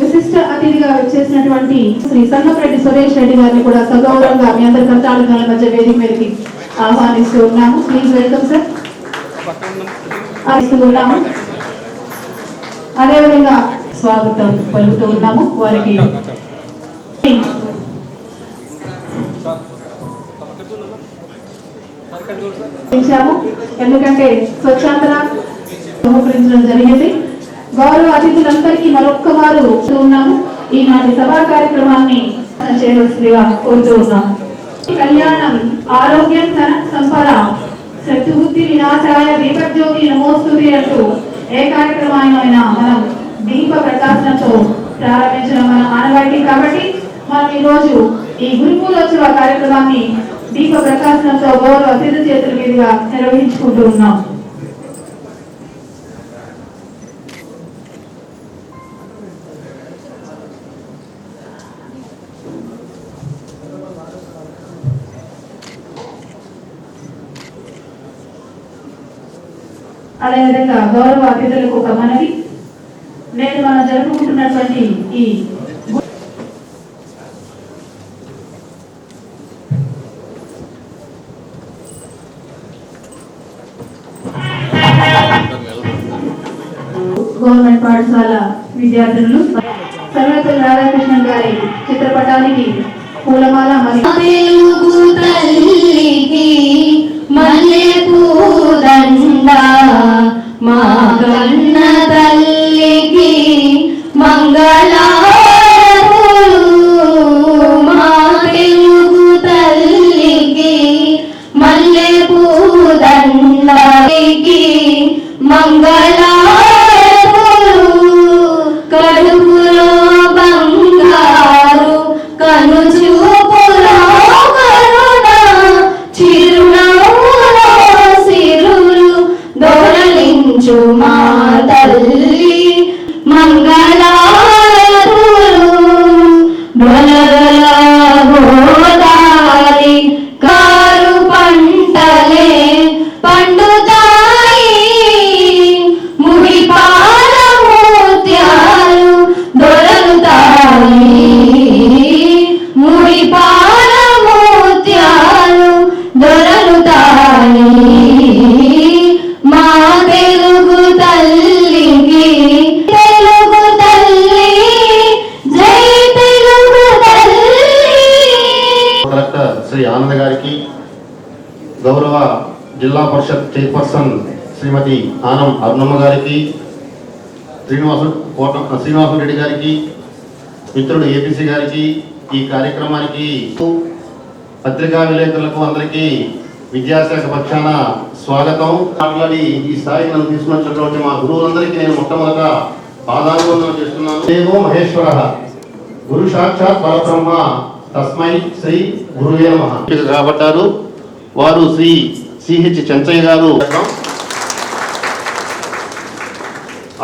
విశిష్ట అతిథిగా వచ్చేసినటువంటి శ్రీ సంగపరెడ్డి సురేష్ రెడ్డి గారిని కూడా సగౌరవంగా మీ అందరి కర్తాళికాల మధ్య వేదిక మీదకి ఆహ్వానిస్తూ ఉన్నాము. ప్లీజ్ వెల్కమ్ సార్ ఆహ్వానిస్తూ ఉన్నాము. అదేవిధంగా స్వాగతం పలుకుతూ ఉన్నాము. వారికి సంప్రదించడం జరిగింది. గౌరవ అతిథులందరికీ మరొక్క వారు ఉన్నాము. ఈనాటి సభా కార్యక్రమాన్ని చేయవలసిందిగా కోరుతూ ఉన్నాము కళ్యాణం ఆరోగ్యం ధన సంపద శత్రుబుద్ధి వినాశాయ దీపజ్యోతి నమోస్తుతి అంటూ ఏ కార్యక్రమాన్నైనా మనం దీప ప్రకాశనతో ప్రారంభించడం మన ఆనవాయితీ కాబట్టి మనం ఈరోజు ఈ గురుకులోత్సవ కార్యక్రమాన్ని దీప ప్రకాశనంతో గౌరవ అతిథి చేతుల మీదుగా నిర్వహించుకుంటూ ఉన్నాం. అదేవిధంగా గౌరవ అతిథులకు ఒక మనవి. నేను మనం జరుపుకుంటున్నటువంటి ఈ గవర్నమెంట్ పాఠశాల విద్యార్థులు చైర్పర్సన్ శ్రీమతి ఆనం అరుణమ్మ గారికి శ్రీనివాసు కోట శ్రీనివాసు రెడ్డి గారికి మిత్రుడు ఏపీసీ గారికి ఈ కార్యక్రమానికి పత్రికా విలేకరులకు అందరికీ విద్యాశాఖ పక్షాన స్వాగతం. మాట్లాడి ఈ స్థాయికి నన్ను తీసుకున్నటువంటి మా గురువులందరికీ నేను మొట్టమొదట పాదాభివందనం చేస్తున్నాను. దేవో మహేశ్వర. గురు సాక్షాత్ పరబ్రహ్మ. తస్మై శ్రీ గురువే నమః. కాబట్టారు వారు శ్రీ సిహెచ్ చెంచయ్య గారు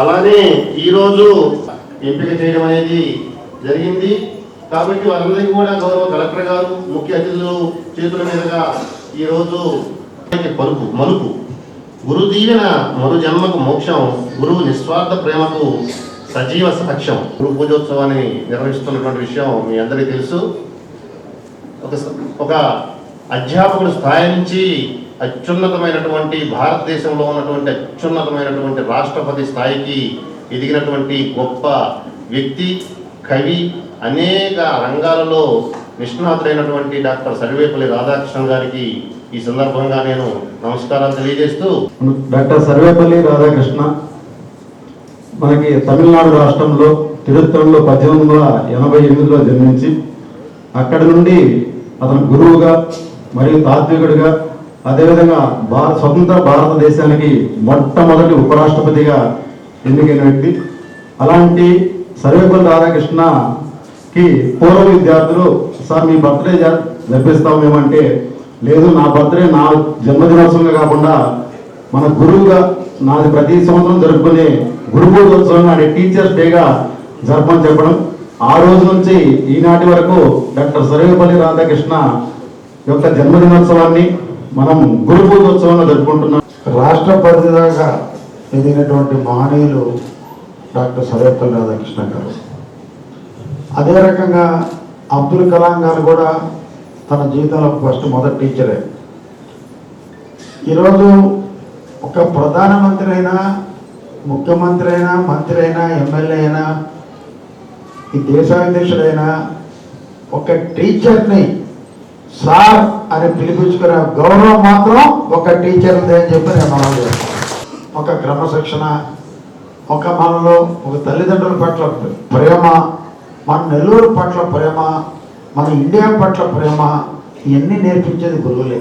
అలానే ఈరోజు ఎంపిక చేయడం అనేది జరిగింది. కాబట్టి వారందరికీ కూడా గౌరవ కలెక్టర్ గారు ముఖ్య అతిథులు చేతుల మీదుగా ఈరోజు పలుపు మలుపు గురు దీవెన మరు జన్మకు మోక్షం గురువు నిస్వార్థ ప్రేమకు సజీవ సాక్ష్యం గురు పూజోత్సవాన్ని నిర్వహిస్తున్నటువంటి విషయం మీ అందరికీ తెలుసు. ఒక ఒక అధ్యాపకుడు స్థాయి నుంచి అత్యున్నతమైనటువంటి భారతదేశంలో ఉన్నటువంటి అత్యున్నతమైనటువంటి రాష్ట్రపతి స్థాయికి ఎదిగినటువంటి గొప్ప వ్యక్తి కవి అనేక రంగాలలో నిష్ణాతులైనటువంటి డాక్టర్ సర్వేపల్లి రాధాకృష్ణ గారికి ఈ సందర్భంగా నేను నమస్కారాలు తెలియజేస్తూ డాక్టర్ సర్వేపల్లి రాధాకృష్ణ మనకి తమిళనాడు రాష్ట్రంలో తిరుత్తరంలో పద్దెనిమిది వందల ఎనభై ఎనిమిదిలో జన్మించి అక్కడి నుండి అతను గురువుగా మరియు తాత్వికుడిగా అదేవిధంగా భారత స్వతంత్ర భారతదేశానికి మొట్టమొదటి ఉపరాష్ట్రపతిగా ఎన్నికైన వ్యక్తి. అలాంటి సర్వేపల్లి రాధాకృష్ణకి పూర్వ విద్యార్థులు సార్ మీ బర్త్డే జ- జరిపిస్తాం మేమంటే లేదు నా బర్త్డే నా జన్మదినోత్సవంగా కాకుండా మన గురువుగా నాది ప్రతి సంవత్సరం జరుపుకునే గురు అనే టీచర్స్ డేగా జరపని చెప్పడం. ఆ రోజు నుంచి ఈనాటి వరకు డాక్టర్ సర్వేపల్లి రాధాకృష్ణ యొక్క జన్మదినోత్సవాన్ని మనం గురు పూజోత్సవంలో జరుపుకుంటున్నాం రాష్ట్రపతి దాకా ఎదిగినటువంటి మహనీయులు డాక్టర్ సర్వేపల్లి రాధాకృష్ణ గారు. అదే రకంగా అబ్దుల్ కలాం గారు కూడా తన జీవితంలో ఫస్ట్ మొదటి టీచరే. ఈరోజు ఒక ప్రధానమంత్రి అయినా ముఖ్యమంత్రి అయినా మంత్రి అయినా ఎమ్మెల్యే అయినా ఈ దేశాధ్యక్షుడైనా ఒక టీచర్ని సార్ అని పిలిపించుకునే గౌరవం మాత్రం ఒక టీచర్దే అని చెప్పి నేను మనం చేస్తాను. ఒక క్రమశిక్షణ ఒక మనలో ఒక తల్లిదండ్రుల పట్ల ప్రేమ మన నెల్లూరు పట్ల ప్రేమ మన ఇండియా పట్ల ప్రేమ ఇవన్నీ నేర్పించేది గురువులే.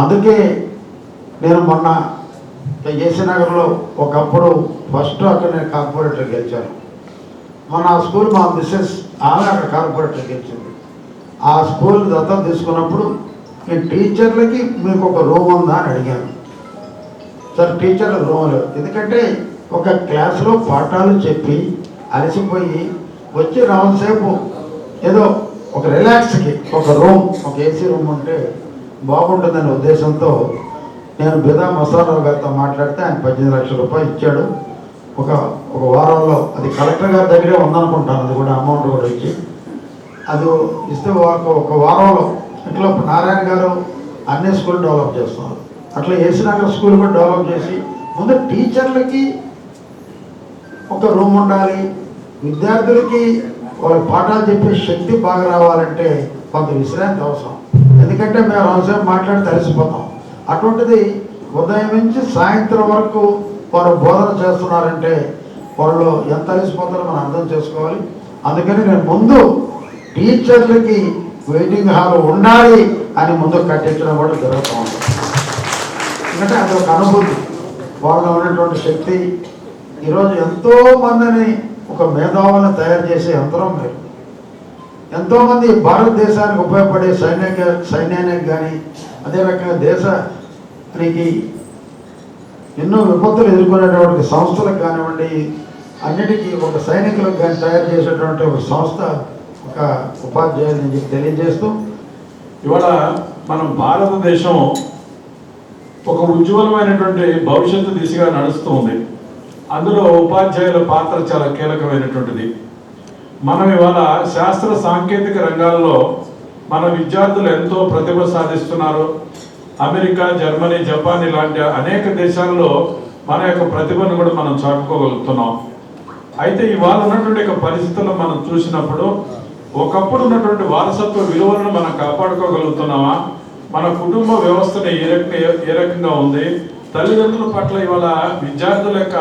అందుకే నేను మొన్న ఏసీ నగర్లో ఒకప్పుడు ఫస్ట్ అక్కడ నేను కార్పొరేటర్ గెలిచాను. మన ఆ స్కూల్ మా మిస్సెస్ ఆమె అక్కడ కార్పొరేటర్ గెలిచింది. ఆ స్కూల్ దత్తం తీసుకున్నప్పుడు మీ టీచర్లకి మీకు ఒక రూమ్ ఉందా అని అడిగాను. సార్ టీచర్ల రూమ్ లేవు ఎందుకంటే ఒక క్లాసులో పాఠాలు చెప్పి అలసిపోయి వచ్చి రావసేపు ఏదో ఒక రిలాక్స్కి ఒక రూమ్ ఒక ఏసీ రూమ్ ఉంటే బాగుంటుందనే ఉద్దేశంతో నేను బిదా మసారావు గారితో మాట్లాడితే ఆయన పద్దెనిమిది లక్షల రూపాయలు ఇచ్చాడు. ఒక ఒక వారంలో అది కలెక్టర్ గారి దగ్గరే ఉందనుకుంటాను. అది కూడా అమౌంట్ కూడా ఇచ్చి అది ఇస్తే ఒక ఒక వారంలో ఇట్లా నారాయణ గారు అన్ని స్కూల్ డెవలప్ చేస్తున్నారు. అట్లా ఏసీనగర్ స్కూల్ కూడా డెవలప్ చేసి ముందు టీచర్లకి ఒక రూమ్ ఉండాలి. విద్యార్థులకి వాళ్ళ పాఠాలు చెప్పే శక్తి బాగా రావాలంటే కొంత విశ్రాంతి అవసరం. ఎందుకంటే మేము అవసరం మాట్లాడి తలసిపోతాం అటువంటిది ఉదయం నుంచి సాయంత్రం వరకు వారు బోధన చేస్తున్నారంటే వాళ్ళు ఎంత అలసిపోతారో మనం అర్థం చేసుకోవాలి. అందుకని నేను ముందు టీచర్లకి వెయిటింగ్ హాల్ ఉండాలి అని ముందు కట్టించడం కూడా జరుగుతూ ఉంటుంది. ఎందుకంటే అది ఒక అనుభూతి. వాళ్ళలో ఉన్నటువంటి శక్తి. ఈరోజు ఎంతో మందిని ఒక మేధావులను తయారు చేసే యంత్రం మీరు ఎంతోమంది భారతదేశానికి ఉపయోగపడే సైన్య సైన్యానికి కానీ అదే రకంగా దేశానికి ఎన్నో విపత్తులు ఎదుర్కొనేటువంటి సంస్థలకు కానివ్వండి అన్నిటికీ ఒక సైనికులకు కానీ తయారు చేసేటువంటి ఒక సంస్థ ఒక ఉపాధ్యాయులు నేను చెప్పి తెలియజేస్తూ ఇవాళ మనం భారతదేశం ఒక ఉజ్వలమైనటువంటి భవిష్యత్తు దిశగా నడుస్తూ ఉంది. అందులో ఉపాధ్యాయుల పాత్ర చాలా కీలకమైనటువంటిది. మనం ఇవాళ శాస్త్ర సాంకేతిక రంగాల్లో మన విద్యార్థులు ఎంతో ప్రతిభ సాధిస్తున్నారు. అమెరికా జర్మనీ జపాన్ ఇలాంటి అనేక దేశాల్లో మన యొక్క ప్రతిభను కూడా మనం చాటుకోగలుగుతున్నాం. అయితే ఇవాళ ఉన్నటువంటి యొక్క పరిస్థితుల్లో మనం చూసినప్పుడు ఒకప్పుడు ఉన్నటువంటి వారసత్వ విలువలను మనం కాపాడుకోగలుగుతున్నామా? మన కుటుంబ వ్యవస్థను ఏ రకంగా ఏ రకంగా ఉంది? తల్లిదండ్రుల పట్ల ఇవాళ విద్యార్థుల యొక్క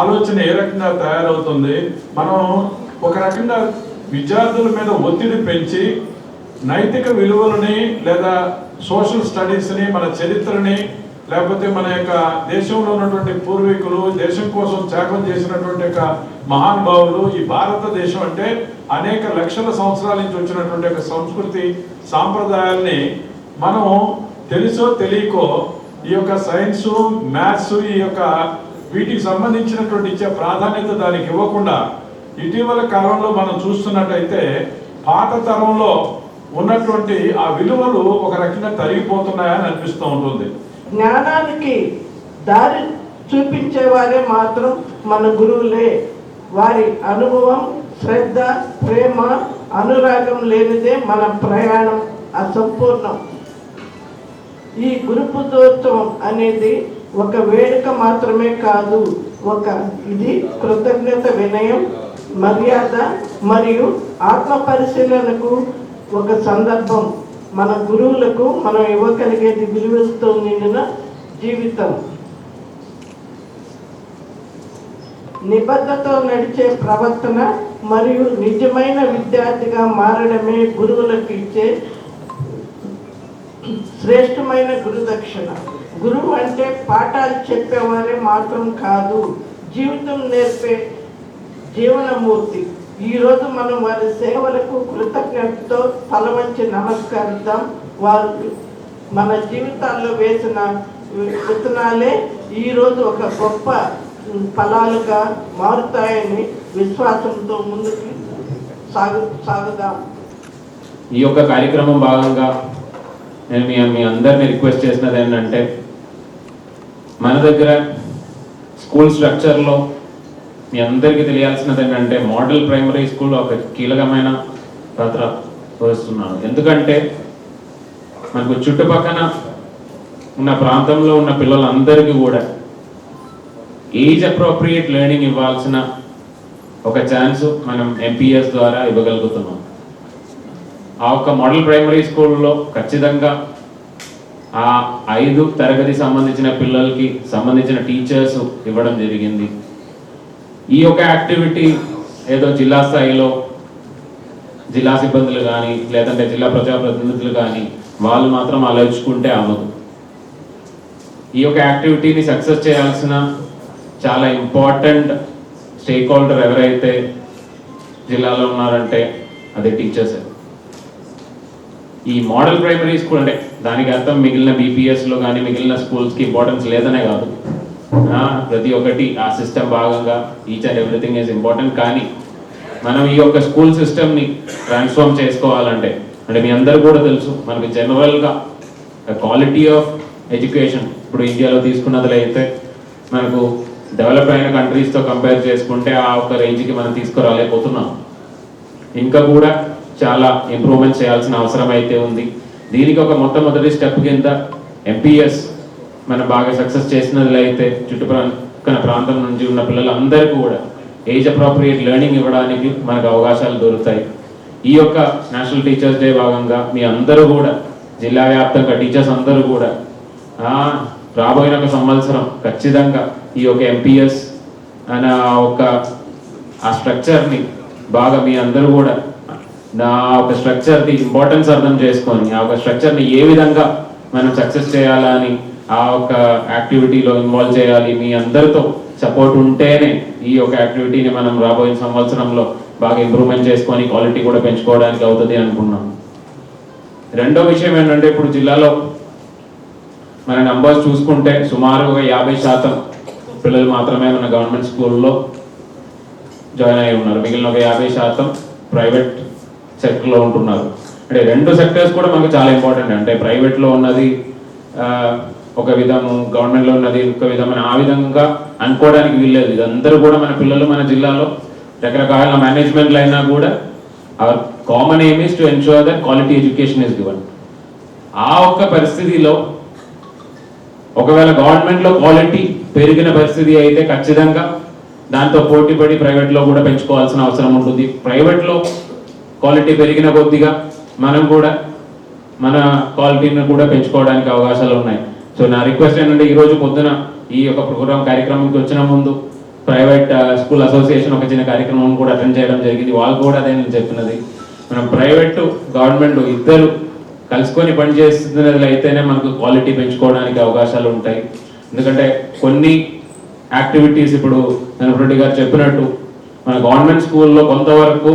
ఆలోచన ఏ రకంగా తయారవుతుంది? మనం ఒక రకంగా విద్యార్థుల మీద ఒత్తిడి పెంచి నైతిక విలువలని లేదా సోషల్ స్టడీస్ని మన చరిత్రని లేకపోతే మన యొక్క దేశంలో ఉన్నటువంటి పూర్వీకులు దేశం కోసం త్యాగం చేసినటువంటి యొక్క మహానుభావులు ఈ భారతదేశం అంటే అనేక లక్షల సంవత్సరాల నుంచి వచ్చినటువంటి యొక్క సంస్కృతి సాంప్రదాయాల్ని మనం తెలుసో తెలియకో ఈ యొక్క సైన్స్ మ్యాథ్స్ ఈ యొక్క వీటికి సంబంధించినటువంటి ఇచ్చే ప్రాధాన్యత దానికి ఇవ్వకుండా ఇటీవల కాలంలో మనం చూస్తున్నట్టయితే పాత తరంలో ఉన్నటువంటి ఆ విలువలు ఒక రకంగా తరిగిపోతున్నాయని అనిపిస్తూ ఉంటుంది. జ్ఞానానికి దారి చూపించేవారే మాత్రం మన గురువులే. వారి అనుభవం శ్రద్ధ ప్రేమ అనురాగం లేనిదే మన ప్రయాణం అసంపూర్ణం. ఈ గురుపుతోత్సవం అనేది ఒక వేడుక మాత్రమే కాదు ఒక ఇది కృతజ్ఞత వినయం మర్యాద మరియు ఆత్మ పరిశీలనకు ఒక సందర్భం. మన గురువులకు మనం ఇవ్వగలిగేది విలువలతో నిండిన జీవితం. నిబద్ధతో నడిచే ప్రవర్తన మరియు నిజమైన విద్యార్థిగా మారడమే గురువులకు ఇచ్చే శ్రేష్టమైన గురుదక్షిణ. గురువు అంటే పాఠాలు చెప్పేవారే మాత్రం కాదు. జీవితం నేర్పే జీవనమూర్తి. ఈరోజు మనం వారి సేవలకు కృతజ్ఞతతో తలవంచి నమస్కరిద్దాం. వారు మన జీవితాల్లో వేసిన విత్తనాలే ఈరోజు ఒక గొప్ప ఫలాలుగా మారుతాయని విశ్వాసంతో ముందుకు సాగు సాగుదాం. ఈ యొక్క కార్యక్రమం భాగంగా నేను మీ మీ అందరిని రిక్వెస్ట్ చేసినది ఏంటంటే మన దగ్గర స్కూల్ స్ట్రక్చర్లో మీ అందరికీ తెలియాల్సినది ఏంటంటే మోడల్ ప్రైమరీ స్కూల్ ఒక కీలకమైన పాత్ర వహిస్తున్నాను ఎందుకంటే మనకు చుట్టుపక్కన ఉన్న ప్రాంతంలో ఉన్న పిల్లలందరికీ కూడా ఏజ్ అప్రోప్రియేట్ లెర్నింగ్ ఇవ్వాల్సిన ఒక ఛాన్స్ మనం ఎంపీఎస్ ద్వారా ఇవ్వగలుగుతున్నాం. ఆ ఒక్క మోడల్ ప్రైమరీ స్కూల్లో ఖచ్చితంగా ఆ ఐదు తరగతి సంబంధించిన పిల్లలకి సంబంధించిన టీచర్స్ ఇవ్వడం జరిగింది. ఈ యొక్క యాక్టివిటీ ఏదో జిల్లా స్థాయిలో జిల్లా సిబ్బందులు కానీ లేదంటే జిల్లా ప్రజాప్రతినిధులు కానీ వాళ్ళు మాత్రం ఆలోచించుకుంటే అవ్వదు. ఈ యొక్క యాక్టివిటీని సక్సెస్ చేయాల్సిన చాలా ఇంపార్టెంట్ స్టేక్ హోల్డర్ ఎవరైతే జిల్లాలో ఉన్నారంటే అదే టీచర్స్ ఈ మోడల్ ప్రైమరీ స్కూల్ అంటే దానికి అర్థం మిగిలిన బీపీఎస్లో కానీ మిగిలిన స్కూల్స్కి ఇంపార్టెన్స్ లేదనే కాదు. ప్రతి ఒక్కటి ఆ సిస్టమ్ భాగంగా each and everything is important కానీ మనం ఈ యొక్క స్కూల్ సిస్టమ్ని ట్రాన్స్ఫార్మ్ చేసుకోవాలంటే అంటే మీ అందరూ కూడా తెలుసు మనకి జనరల్గా క్వాలిటీ ఆఫ్ ఎడ్యుకేషన్ ఇప్పుడు ఇండియాలో తీసుకున్నది అయితే మనకు డెవలప్ అయిన కంట్రీస్తో కంపేర్ చేసుకుంటే ఆ ఒక్క రేంజ్కి మనం తీసుకురాలేకపోతున్నాం. ఇంకా కూడా చాలా ఇంప్రూవ్మెంట్ చేయాల్సిన అవసరం అయితే ఉంది. దీనికి ఒక మొట్టమొదటి స్టెప్ కింద ఎంపీఎస్ మనం బాగా సక్సెస్ చేసినట్లయితే చుట్టుప్రక్కన ప్రాంతం నుంచి ఉన్న పిల్లలందరికీ కూడా ఏజ్ అప్రోప్రియేట్ లెర్నింగ్ ఇవ్వడానికి మనకు అవకాశాలు దొరుకుతాయి. ఈ యొక్క నేషనల్ టీచర్స్ డే భాగంగా మీ అందరూ కూడా జిల్లా వ్యాప్తంగా టీచర్స్ అందరూ కూడా రాబోయిన ఒక సంవత్సరం ఖచ్చితంగా ఈ యొక్క ఎంపీఎస్ అనే ఆ ఒక ఆ స్ట్రక్చర్ని బాగా మీ అందరూ కూడా నా ఒక స్ట్రక్చర్ది ఇంపార్టెన్స్ అర్థం చేసుకొని ఆ ఒక స్ట్రక్చర్ని ఏ విధంగా మనం సక్సెస్ చేయాలని ఆ ఒక యాక్టివిటీలో ఇన్వాల్వ్ చేయాలి మీ అందరితో సపోర్ట్ ఉంటేనే ఈ యొక్క యాక్టివిటీని మనం రాబోయే సంవత్సరంలో బాగా ఇంప్రూవ్మెంట్ చేసుకొని క్వాలిటీ కూడా పెంచుకోవడానికి అవుతుంది అనుకున్నాం. రెండో విషయం ఏంటంటే ఇప్పుడు జిల్లాలో మన నంబర్స్ చూసుకుంటే సుమారు ఒక యాభై శాతం పిల్లలు మాత్రమే మన గవర్నమెంట్ స్కూల్లో జాయిన్ అయి ఉన్నారు. మిగిలిన ఒక యాభై శాతం ప్రైవేట్ సెక్టర్లో ఉంటున్నారు. అంటే రెండు సెక్టర్స్ కూడా మనకు చాలా ఇంపార్టెంట్ అంటే ప్రైవేట్లో ఉన్నది ఒక విధము గవర్నమెంట్లో ఉన్నది ఒక విధమైన ఆ విధంగా అనుకోవడానికి వీల్లేదు. ఇదందరూ కూడా మన పిల్లలు మన జిల్లాలో రకరకాల మేనేజ్మెంట్లు అయినా కూడా our common aim is to ensure that quality education is given ఆ ఒక్క పరిస్థితిలో ఒకవేళ గవర్నమెంట్లో క్వాలిటీ పెరిగిన పరిస్థితి అయితే ఖచ్చితంగా దాంతో పోటీపడి ప్రైవేట్లో కూడా పెంచుకోవాల్సిన అవసరం ఉంటుంది. ప్రైవేట్లో క్వాలిటీ పెరిగిన కొద్దిగా మనం కూడా మన క్వాలిటీని కూడా పెంచుకోవడానికి అవకాశాలు ఉన్నాయి. సో నా రిక్వెస్ట్ ఏంటంటే ఈరోజు పొద్దున ఈ యొక్క ప్రోగ్రామ్ కార్యక్రమంకి వచ్చిన ముందు ప్రైవేట్ స్కూల్ అసోసియేషన్ ఒక చిన్న కార్యక్రమం కూడా అటెండ్ చేయడం జరిగింది. వాళ్ళు కూడా అదే నేను చెప్పినది. మనం ప్రైవేటు గవర్నమెంట్ ఇద్దరు కలుసుకొని పనిచేస్తున్నది అయితేనే మనకు క్వాలిటీ పెంచుకోవడానికి అవకాశాలు ఉంటాయి. ఎందుకంటే కొన్ని యాక్టివిటీస్ ఇప్పుడు నరపరెడ్డి గారు చెప్పినట్టు మన గవర్నమెంట్ స్కూల్లో కొంతవరకు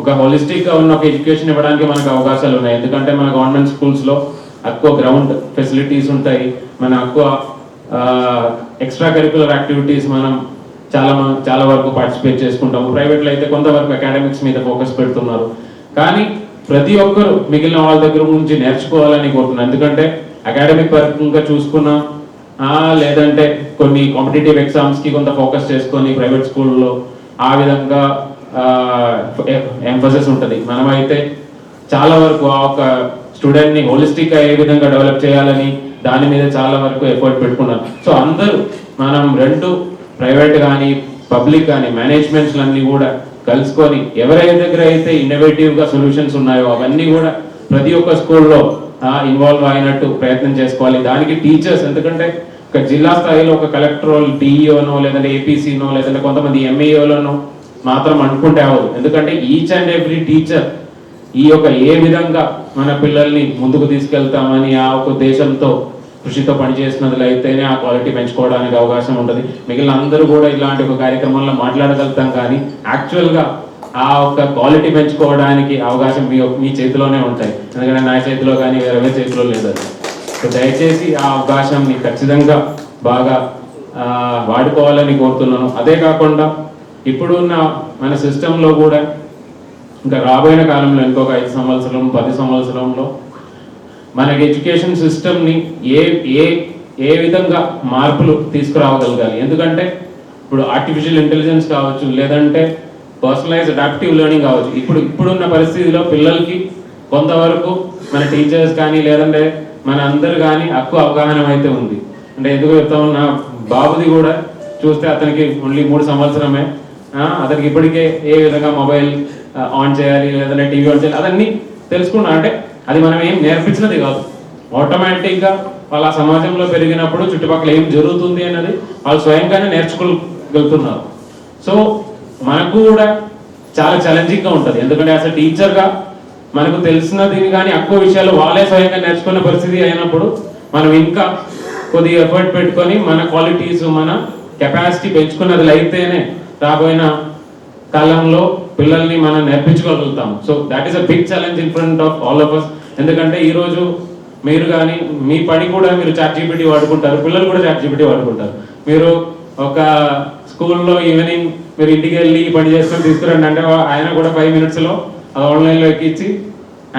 ఒక హోలిస్టిక్గా ఉన్న ఒక ఎడ్యుకేషన్ ఇవ్వడానికి మనకు అవకాశాలు ఉన్నాయి. ఎందుకంటే మన గవర్నమెంట్ స్కూల్స్లో ఎక్కువ గ్రౌండ్ ఫెసిలిటీస్ ఉంటాయి. మన ఎక్కువ ఎక్స్ట్రా కరికులర్ యాక్టివిటీస్ మనం చాలా చాలా వరకు పార్టిసిపేట్ చేసుకుంటాము. ప్రైవేట్లో అయితే కొంతవరకు అకాడమిక్స్ మీద ఫోకస్ పెడుతున్నారు. కానీ ప్రతి ఒక్కరు మిగిలిన వాళ్ళ దగ్గర నుంచి నేర్చుకోవాలని కోరుతున్నాను. ఎందుకంటే అకాడమిక్ పరంగా చూసుకున్నా లేదంటే కొన్ని కాంపిటేటివ్ ఎగ్జామ్స్కి కొంత ఫోకస్ చేసుకొని ప్రైవేట్ స్కూల్లో ఆ విధంగా ఎంఫోసిస్ ఉంటుంది. మనమైతే చాలా వరకు ఆ ఒక స్టూడెంట్ని హోలిస్టిక్గా హోలిస్టిక్ ఏ విధంగా డెవలప్ చేయాలని దాని మీద చాలా వరకు ఎఫర్ట్ పెట్టుకున్నారు సో అందరూ మనం రెండు ప్రైవేట్ కానీ పబ్లిక్ కానీ మేనేజ్మెంట్స్ కూడా కలుసుకొని ఎవరైతే దగ్గర అయితే ఇన్నోవేటివ్గా సొల్యూషన్స్ ఉన్నాయో అవన్నీ కూడా ప్రతి ఒక్క స్కూల్లో ఇన్వాల్వ్ అయినట్టు ప్రయత్నం చేసుకోవాలి. దానికి టీచర్స్ ఎందుకంటే ఒక జిల్లా స్థాయిలో ఒక కలెక్టరోల్ డిఈఓనో లేదంటే ఏపీసీనో లేదంటే కొంతమంది ఎంఈఓలోనో మాత్రం అనుకుంటే అవ్వదు. ఎందుకంటే ఈచ్ అండ్ ఎవ్రీ టీచర్ ఈ యొక్క ఏ విధంగా మన పిల్లల్ని ముందుకు తీసుకెళ్తామని ఆ ఒక ఉద్దేశంతో కృషితో పనిచేసినట్లు అయితేనే ఆ క్వాలిటీ పెంచుకోవడానికి అవకాశం ఉంటుంది. మిగిలిన అందరూ కూడా ఇలాంటి ఒక కార్యక్రమంలో మాట్లాడగలుగుతాం కానీ యాక్చువల్గా ఆ ఒక క్వాలిటీ పెంచుకోవడానికి అవకాశం మీ మీ చేతిలోనే ఉంటాయి. ఎందుకంటే నా చేతిలో కానీ వేరే చేతిలో లేదు సో దయచేసి ఆ అవకాశంని ఖచ్చితంగా బాగా వాడుకోవాలని కోరుతున్నాను. అదే కాకుండా ఇప్పుడున్న మన సిస్టంలో కూడా ఇంకా రాబోయే కాలంలో ఇంకొక ఐదు సంవత్సరం పది సంవత్సరంలో మనకి ఎడ్యుకేషన్ సిస్టమ్ని ఏ ఏ ఏ విధంగా మార్పులు తీసుకురావగలగాలి? ఎందుకంటే ఇప్పుడు ఆర్టిఫిషియల్ ఇంటెలిజెన్స్ కావచ్చు లేదంటే పర్సనలైజ్ అడాప్టివ్ లెర్నింగ్ కావచ్చు. ఇప్పుడు ఇప్పుడున్న పరిస్థితిలో పిల్లలకి కొంతవరకు మన టీచర్స్ కానీ లేదంటే మన అందరు కానీ ఎక్కువ అవగాహన అయితే ఉంది. అంటే ఎందుకు చెప్తాము నా బాబుది కూడా చూస్తే అతనికి ఓన్లీ మూడు సంవత్సరమే. అతనికి ఇప్పటికే ఏ విధంగా మొబైల్ ఆన్ చేయాలి లేదంటే టీవీ ఆన్ చేయాలి అదన్నీ తెలుసుకున్నా అంటే అది మనం ఏం నేర్పించినది కాదు. ఆటోమేటిక్గా వాళ్ళ సమాజంలో పెరిగినప్పుడు చుట్టుపక్కల ఏం జరుగుతుంది అన్నది వాళ్ళు స్వయంగానే నేర్చుకోగలుగుతున్నారు. సో మనకు కూడా చాలా ఛాలెంజింగ్గా ఉంటుంది. ఎందుకంటే అసలు టీచర్గా మనకు తెలిసినది కానీ ఎక్కువ విషయాలు వాళ్ళే స్వయంగా నేర్చుకున్న పరిస్థితి అయినప్పుడు మనం ఇంకా కొద్దిగా ఎఫర్ట్ పెట్టుకొని మన క్వాలిటీస్ మన కెపాసిటీ పెంచుకున్నది అయితేనే రాబోయిన కాలంలో పిల్లల్ని మనం నేర్పించుకోగలుగుతాం. So that is a big challenge in front of all of us ఎందుకంటే ఈరోజు మీరు కానీ మీ పని కూడా మీరు చాట్ జీపీటీ వాడుకుంటారు పిల్లలు కూడా చాట్ జీపీటీ వాడుకుంటారు. మీరు ఒక స్కూల్లో ఈవినింగ్ మీరు ఇంటికి వెళ్ళి పని చేసుకొని తీసుకురండి అంటే ఆయన కూడా ఫైవ్ మినిట్స్లో అది ఆన్లైన్లో ఎక్కించి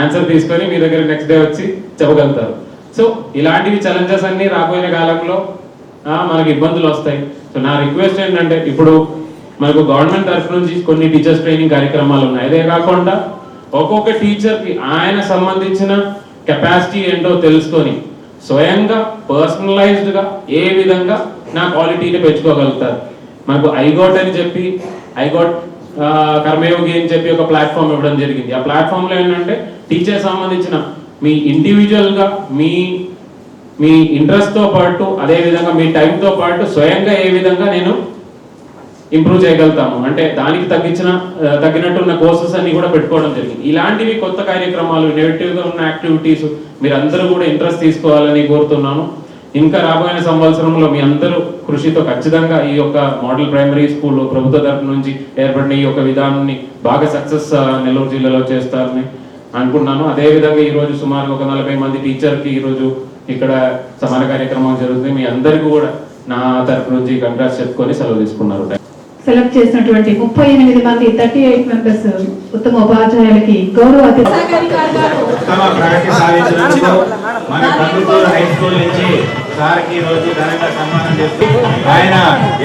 ఆన్సర్ తీసుకొని మీ దగ్గర నెక్స్ట్ డే వచ్చి చెప్పగలుగుతారు. సో ఇలాంటివి ఛాలెంజెస్ అన్నీ రాబోయే కాలంలో మనకి ఇబ్బందులు వస్తాయి. సో నా రిక్వెస్ట్ ఏంటంటే ఇప్పుడు మనకు గవర్నమెంట్ తరఫు నుంచి కొన్ని టీచర్స్ ట్రైనింగ్ కార్యక్రమాలు ఉన్నాయి. అదే కాకుండా ఒక్కొక్క టీచర్కి ఆయన సంబంధించిన కెపాసిటీ ఏంటో తెలుసుకొని స్వయంగా పర్సనలైజ్డ్గా ఏ విధంగా నా క్వాలిటీని పెంచుకోగలుగుతారు. మనకు ఐగోట్ అని చెప్పి ఐగోట్ కర్మయోగి అని చెప్పి ఒక ప్లాట్ఫామ్ ఇవ్వడం జరిగింది. ఆ ప్లాట్ఫామ్లో ఏంటంటే టీచర్ సంబంధించిన మీ ఇండివిజువల్గా మీ మీ ఇంట్రెస్ట్తో పాటు అదేవిధంగా మీ టైంతో పాటు స్వయంగా ఏ విధంగా నేను ఇంప్రూవ్ చేయగలుగుతాము. అంటే దానికి తగ్గించిన తగ్గినట్టు ఉన్న కోర్సెస్ అన్ని కూడా పెట్టుకోవడం జరిగింది. ఇలాంటివి కొత్త కార్యక్రమాలు innovative గా ఉన్న యాక్టివిటీస్ మీరు అందరూ కూడా ఇంట్రెస్ట్ తీసుకోవాలని కోరుతున్నాను. ఇంకా రాబోయే సంవత్సరంలో మీ అందరూ కృషితో ఖచ్చితంగా ఈ యొక్క మోడల్ ప్రైమరీ స్కూల్ ప్రభుత్వ తరపు నుంచి ఏర్పడిన ఈ యొక్క విధానాన్ని బాగా సక్సెస్ నెల్లూరు జిల్లాలో చేస్తారని అనుకున్నాను అదేవిధంగా ఈరోజు ఈ రోజు సుమారు ఒక నలభై మంది టీచర్కి ఈ రోజు ఇక్కడ సమాన కార్యక్రమం జరుగుతుంది మీ అందరికీ కూడా నా తరపు నుంచి కంగ్రాట్స్ చెప్పుకొని సెలవు తీసుకున్నారు. సెలెక్ట్ చేసినటువంటి ముప్పై ఎనిమిది మంది థర్టీ ఎయిట్ మెంబర్స్ ఉత్తమ ఉపాధ్యాయులకి గౌరవ ఆయన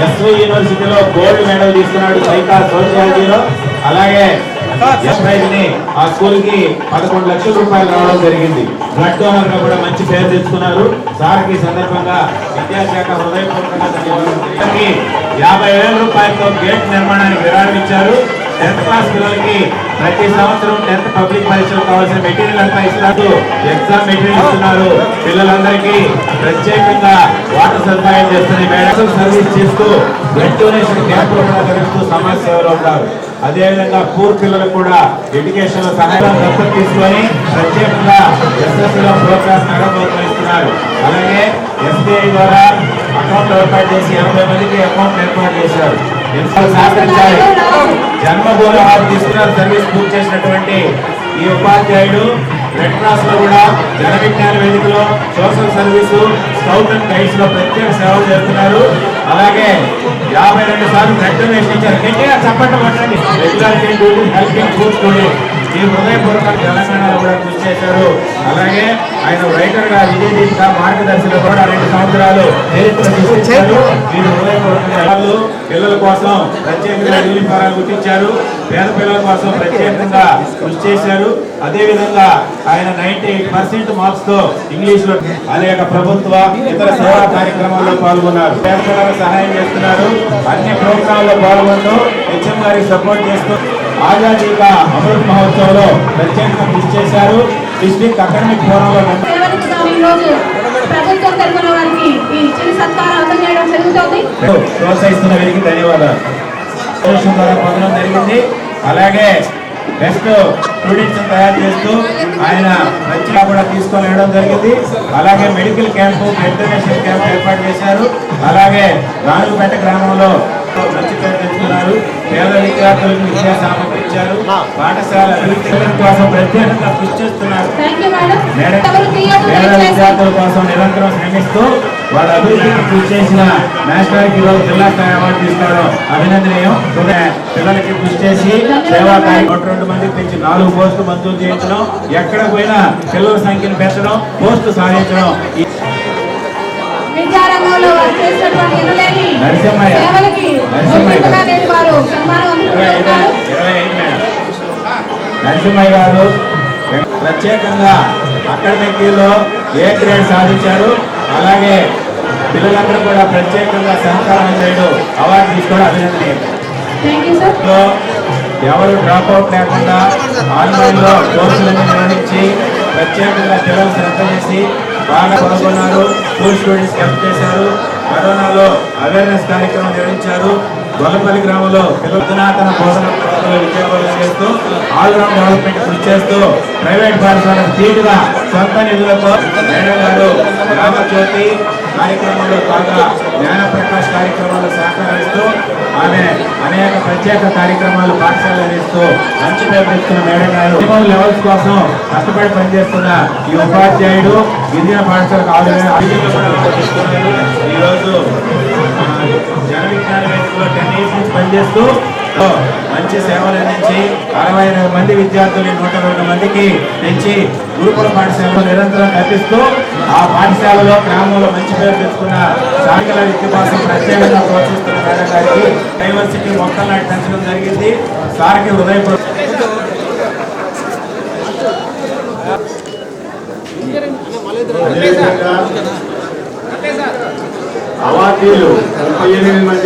ఎస్వి యూనివర్సిటీలో గోల్డ్ మెడల్ తీసుకున్నాడు సైకా సోషియాలజీలో. అలాగే ఆ స్కూల్కి పదకొండు లక్షల రూపాయలు రావడం జరిగింది. బ్లడ్ డోనర్గా కూడా మంచి పేరు తెచ్చుకున్నారు. సార్కి సందర్భంగా విద్యాశాఖ హృదయపూర్వకంగా ధన్యవాదాలు యాభై వేల రూపాయలతో గేట్ నిర్మాణానికి విరాళం ఇచ్చారు టెన్త్ క్లాస్ పిల్లలకి ప్రతి సంవత్సరం టెన్త్ పబ్లిక్ పరీక్షలు కావాల్సిన మెటీరియల్ అంతా ఇస్తున్నారు ఎగ్జామ్ మెటీరియల్ ఇస్తున్నారు. పిల్లలందరికీ ప్రత్యేకంగా వాటర్ సదుపాయం చేస్తున్న మేడం. సర్వీస్ చేస్తూ బ్లడ్ డొనేషన్ క్యాంపులు కూడా జరుగుతూ సమాజ సేవలో ఉంటారు అదేవిధంగా పూర్ పిల్లలకు కూడా ఎడ్యుకేషన్లో సహాయం దత్తత తీసుకొని ప్రత్యేకంగా ఎస్ఎస్సీ ప్రోగ్రామ్ నడవబోతున్నారు అలాగే ఎస్బీఐ ద్వారా అకౌంట్ ఏర్పాటు చేసి ఎనభై మందికి అకౌంట్ ఏర్పాటు చేశారు. సహకరించాలి జన్మభూమి వారు తీసుకున్న సర్వీస్ పూర్తి చేసినటువంటి ఈ ఉపాధ్యాయుడు రెడ్ క్రాస్లో కూడా జన విజ్ఞాన వేదికలో సోషల్ సర్వీసు స్కౌట్ అండ్ గైడ్స్లో ప్రత్యేక సేవలు చేస్తున్నారు. అలాగే యాభై రెండు సార్లు రెడ్ డొనేషన్ ఇచ్చారు. గట్టిగా చెప్పండి రెగ్యులర్ హెల్పింగ్ ఫుడ్ స్టూడెంట్ ఈ హృదయపూర్వక తెలంగాణలో కూడా కృషి చేశారు. అలాగే ఆయన రైటర్గా విజయ దీపిక మార్గదర్శిలో కూడా రెండు సంవత్సరాలు చరిత్ర వీరు హృదయపూర్వకంగా పిల్లల కోసం ప్రత్యేకంగా యూనిఫారాలు గుర్తించారు. పేద పిల్లల కోసం ప్రత్యేకంగా కృషి చేశారు. అదే విధంగా ఆయన నైన్టీ ఎయిట్ పర్సెంట్ మార్క్స్తో ఇంగ్లీష్లో అనేక ప్రభుత్వ ఇతర సేవా కార్యక్రమాల్లో పాల్గొన్నారు. పేద పిల్లలకు సహాయం చేస్తున్నారు. అన్ని ప్రోగ్రాంలో పాల్గొంటూ హెచ్ఎం గారికి సపోర్ట్ చేస్తూ ఆజాదీ కా అమృత్ మహోత్సవ్లో ప్రత్యేకంగా కృషి చేశారు. డిస్ట్రిక్ట్ అకాడమిక్ ఫోరంలో ప్రోత్సహిస్తున్న వీరికి ధన్యవాదాలు. పొందడం జరిగింది. అలాగే బెస్ట్ స్టూడెంట్స్ తయారు చేస్తూ ఆయన మంచిగా కూడా తీసుకొని వెళ్ళడం జరిగింది. అలాగే మెడికల్ క్యాంపు డొనేషన్ క్యాంప్ ఏర్పాటు చేశారు. అలాగే రాజుపేట గ్రామంలో మంచి పేరు తెచ్చుకున్నారు. పేద విద్యార్థులకు విద్యా సామర్థ్యం ఇచ్చారు. పాఠశాల అభివృద్ధి కోసం ప్రత్యేకంగా కృషి చేస్తున్నారు. పేద దయచేసి. విద్యార్థుల కోసం నిరంతరం శ్రమిస్తూ వాళ్ళ అభివృద్ధికి కృషి చేసిన నేషనల్ ఈరోజు జిల్లా స్థాయి అవార్డు తీసుకోవడం అభినందనీయం. పిల్లలకి కృషి చేసి సేవా కార్యక్రమం రెండు మందికి పెంచి నాలుగు పోస్టులు మంజూరు చేయించడం ఎక్కడ పోయినా పిల్లల సంఖ్యను పెంచడం పోస్టు సాధించడం. నరసింహయ్య. నరసింహయ్య. నరసింహయ్య గారు ప్రత్యేకంగా అకాడమిక్లో ఏ గ్రేడ్ సాధించారు? అలాగే పిల్లలందరూ కూడా ప్రత్యేకంగా సహకారం చేయడం అవార్డు తీసుకోవడం అభినందనీయం. ఎవరు డ్రాప్ అవుట్ లేకుండా ఆన్లైన్లో కోర్సులన్నీ నిర్వహించి ప్రత్యేకంగా పిల్లలు శ్రద్ధ చేసి బాగా పాల్గొన్నారు. స్కూల్ స్టూడెంట్స్ హెల్ప్ చేశారు. కరోనాలో అవేర్నెస్ కార్యక్రమం నిర్వహించారు. గొల్లపల్లి గ్రామంలో పిల్లల అధునాతన బోధన విద్యాబోధన చేస్తూ ఆల్రౌండ్ డెవలప్మెంట్ కృషి చేస్తూ ప్రైవేట్ పాఠశాల సీటుగా సొంత నిధులతో మేడం గారు గ్రామ జ్యోతి కార్యక్రమంలో బాగా జ్ఞాన ప్రకాష్ కార్యక్రమాలు సహకరిస్తూ ఆమె అనేక ప్రత్యేక కార్యక్రమాలు పాఠశాలలో ఇస్తూ మంచి పేరు తెచ్చుకున్న మేడం గారు. లెవెల్స్ కోసం కష్టపడి పనిచేస్తున్న ఈ ఉపాధ్యాయుడు గిరిజన పాఠశాల ఆలోచన ఈరోజు జన విజ్ఞాన వేదికలో టెన్ ఇయర్స్ నుంచి పనిచేస్తూ మంచి సేవలు అందించి అరవై మంది విద్యార్థులు నూట రెండు మందికి పెంచి గురుకుల పాఠశాలలో నిరంతరం కల్పిస్తూ ఆ పాఠశాలలో గ్రామంలో మంచి పేరు తెచ్చుకున్న సాంఘిక విద్య కోసం ప్రత్యేకంగా ప్రోత్సహిస్తున్న మేడం గారికి డైవర్సిటీ మొక్కలు నాటి పెంచడం జరిగింది. సార్కి హృదయపూర్వక అవార్డీలు ముప్పై ఎనిమిది మంది